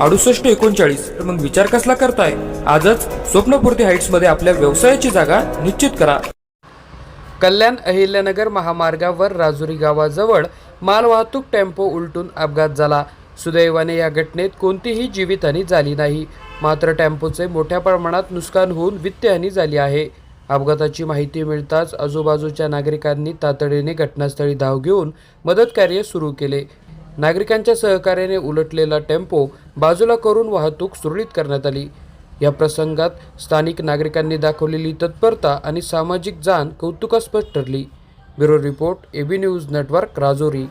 अडुसष्ट एकोणचाळीस. तर मग विचार कसला करताय? आजच स्वप्नपूर्ती हाईट्समध्ये आपल्या व्यवसायाची जागा निश्चित करा. कल्याण अहिल्यानगर महामार्गावर राजुरी गावाजवळ मालवाहतूक टेम्पो उलटून अपघात झाला. सुदैवाने या घटनेत कोणतीही जीवितहानी झाली नाही. मात्र टेम्पोचे मोठ्या प्रमाणात नुकसान होऊन वित्तहानी झाली आहे. अपघाताची माहिती मिळताच आजूबाजूच्या नागरिकांनी तातडीने घटनास्थळी धाव घेऊन मदतकार्य सुरू केले. नागरिकांच्या सहकार्याने उलटलेला टेम्पो बाजूला करून वाहतूक सुरळीत करण्यात आली. या प्रसंगात स्थानिक नागरिकांनी दाखवलेली तत्परता आणि सामाजिक जाण कौतुकास्पद ठरली. Bureau report AB news network Rajouri.